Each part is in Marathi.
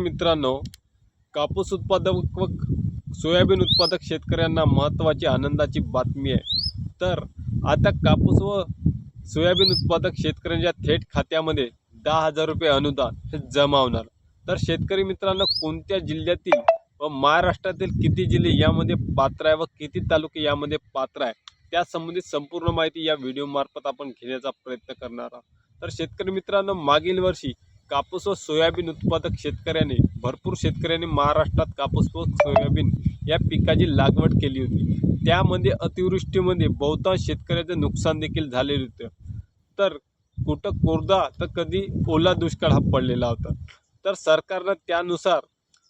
मित्रांनो कापूस उत्पादक व सोयाबीन उत्पादक शेतकऱ्यांना महत्त्वाची आनंदाची बातमी आहे. तर आता कापूस व सोयाबीन उत्पादक शेतकऱ्यांच्या थेट खात्यामध्ये दहा हजार रुपये अनुदान हे जमा होणार. तर शेतकरी मित्रांनो कोणत्या जिल्ह्यातील व महाराष्ट्रातील किती जिल्हे यामध्ये पात्र आहे व किती तालुके यामध्ये पात्र आहे? त्यासंबंधी संपूर्ण माहिती या व्हिडिओमार्फत आपण घेण्याचा प्रयत्न करणार आहोत. तर शेतकरी मित्रांनो मागील वर्षी कापूस व सोयाबीन उत्पादक शेतकऱ्याने भरपूर शेतकऱ्यांनी महाराष्ट्रात कापूस व सोयाबीन या पिकाची लागवड केली होती. त्यामध्ये अतिवृष्टीमध्ये बहुतांश शेतकऱ्याचं नुकसान देखील झालेलं होतं. तर कुठं कोरदा तर कधी ओला दुष्काळ हा पडलेला होता. तर सरकारनं त्यानुसार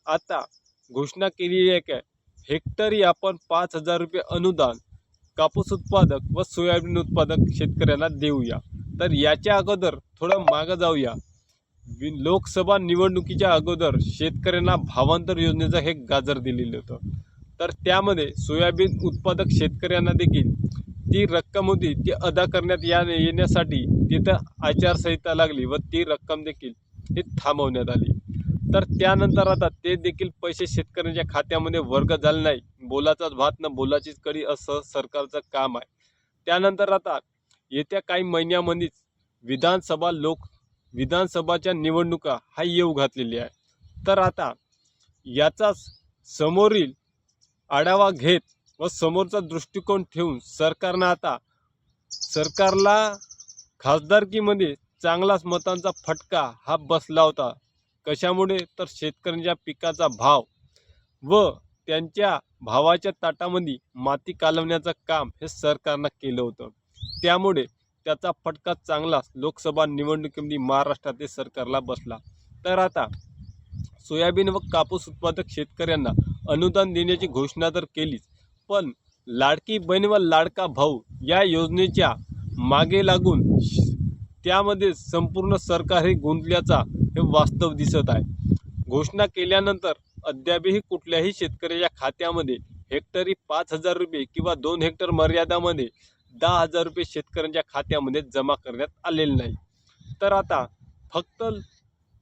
आता घोषणा केलेली आहे काय हेक्टरी आपण पाच हजार रुपये अनुदान कापूस उत्पादक व सोयाबीन उत्पादक शेतकऱ्यांना देऊया. तर याच्या अगोदर थोडं मागं जाऊया. लोकसभा निवडणुकीच्या अगोदर शेतकऱ्यांना भावांतर योजनेचं हे गाजर दिलेलं होतं. तर त्यामध्ये सोयाबीन उत्पादक शेतकऱ्यांना देखील ती रक्कम होती ती अदा करण्यात या येण्यासाठी तिथं आचारसंहिता लागली व ती रक्कम देखील ही थांबवण्यात आली. तर त्यानंतर आता ते देखील पैसे शेतकऱ्यांच्या खात्यामध्ये वर्ग झाले नाही. बोलाचाच भात न बोलाचीच कडी असं सरकारचं काम आहे. त्यानंतर आता येत्या काही महिन्यामध्येच विधानसभा लोक विधानसभाच्या निवडणुका हा येऊ घातलेली आहे. तर आता याचाच समोरील आढावा घेत व समोरचा दृष्टिकोन ठेवून सरकारनं आता सरकारला खासदारकीमध्ये चांगलाच मतांचा फटका हा बसला होता. कशामुळे? तर शेतकऱ्यांच्या पिकाचा भाव व त्यांच्या भावाच्या ताटामध्ये माती कालवण्याचं काम हे सरकारनं केलं होतं. त्यामुळे त्याचा फटका चांगलाच लोकसभा निवडणुकीमध्ये महाराष्ट्रातील सरकारला बसला. तर आता सोयाबीन व कापूस उत्पादक शेतकऱ्यांना अनुदान देण्याची घोषणा तर केलीच पण लाडकी बहीण व लाडका भाऊ या योजनेच्या मागे लागून श- त्यामध्ये संपूर्ण सरकार हे गुंतल्याचा हे वास्तव दिसत आहे. घोषणा केल्यानंतर अद्यापही कुठल्याही शेतकऱ्याच्या खात्यामध्ये हेक्टरी पाच हजार रुपये किंवा दोन हेक्टर मर्यादामध्ये दहा हजार रुपये शेतकऱ्यांच्या खात्यामध्ये जमा करण्यात आलेले नाही. तर आता फक्त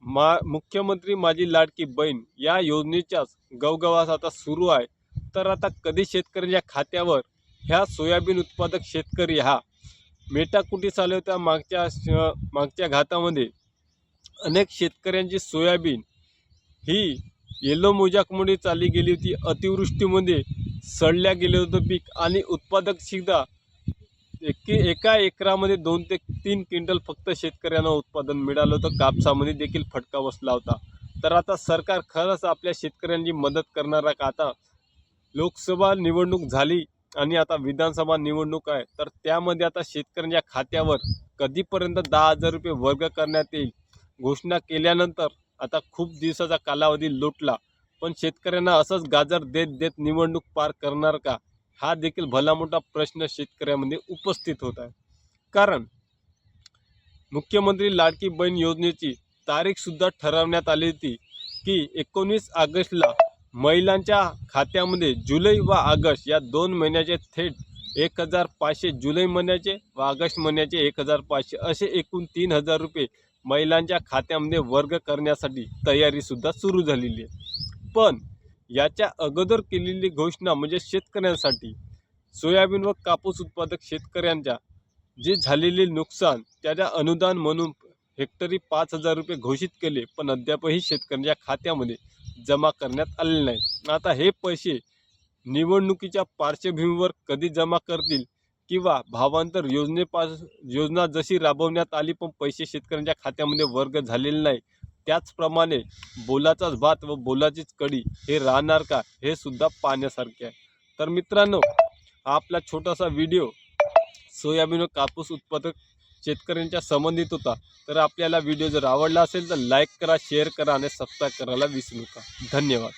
मा मुख्यमंत्री माझी लाडकी बहीण या योजनेच्याच गवगवास आता सुरू आहे. तर आता कधी शेतकऱ्यांच्या खात्यावर ह्या सोयाबीन उत्पादक शेतकरी हा मेटाकुटी आले होत्या मागच्या श- मागच्या घातामध्ये अनेक शेतकऱ्यांची सोयाबीन ही येलो मोजाकमुळे चालली गेली होती. अतिवृष्टीमध्ये सडल्या गेलं होतं पीक आणि उत्पादक सुद्धा एकी एका एकरामध्ये दोन ते तीन क्विंटल फक्त शेतकऱ्यांना उत्पादन मिळालं होतं. कापसामध्ये देखील फटका बसला होता. तर आता सरकार खरंच आपल्या शेतकऱ्यांची मदत करणार आहे का? आता लोकसभा निवडणूक झाली आणि आता विधानसभा निवडणूक आहे तर त्यामध्ये आता शेतकऱ्यांच्या खात्यावर कधीपर्यंत दहा हजार रुपये वर्ग करण्यात येईल? घोषणा केल्यानंतर आता खूप दिवसाचा कालावधी लोटला. पण शेतकऱ्यांना असंच गाजर देत देत निवडणूक पार करणार का? हा देखील भला मोठा प्रश्न शेतकऱ्यामध्ये उपस्थित होत आहे. कारण मुख्यमंत्री लाडकी बहीण योजनेची तारीखसुद्धा ठरवण्यात आली होती की एकोणीस ऑगस्टला महिलांच्या खात्यामध्ये जुलै व ऑगस्ट या दोन महिन्याचे थेट एक हजार पाचशे जुलै महिन्याचे व ऑगस्ट महिन्याचे एक हजार पाचशे असे एकूण तीन हजार रुपये महिलांच्या खात्यामध्ये वर्ग करण्यासाठी तयारीसुद्धा सुरू झालेली आहे. पण याच्या अगोदर केलेली घोषणा म्हणजे शेतकऱ्यांसाठी सोयाबीन व कापूस उत्पादक शेतकऱ्यांच्या जे झालेले नुकसान त्याच्या अनुदान म्हणून हेक्टरी पाच हजार रुपये घोषित केले पण अद्यापही शेतकऱ्यांच्या खात्यामध्ये जमा करण्यात आले नाही. आता हे पैसे निवडणुकीच्या पार्श्वभूमीवर कधी जमा करतील किंवा भावांतर योजनेपास योजना जशी राबवण्यात आली पण पैसे शेतकऱ्यांच्या खात्यामध्ये वर्ग झालेले नाही त्याचप्रमाणे बोलाचाच भात व बोलाचीच कडी हे राहणार का हे सुद्धा पाहण्यासारखे आहे. तर मित्रांनो आपला छोटासा व्हिडिओ सोयाबीन व कापूस उत्पादक शेतकऱ्यांच्या संबंधित होता. तर आपल्याला व्हिडिओ जर आवडला असेल तर लाईक करा शेअर करा आणि सबस्क्राईब करायला विसरू नका. धन्यवाद.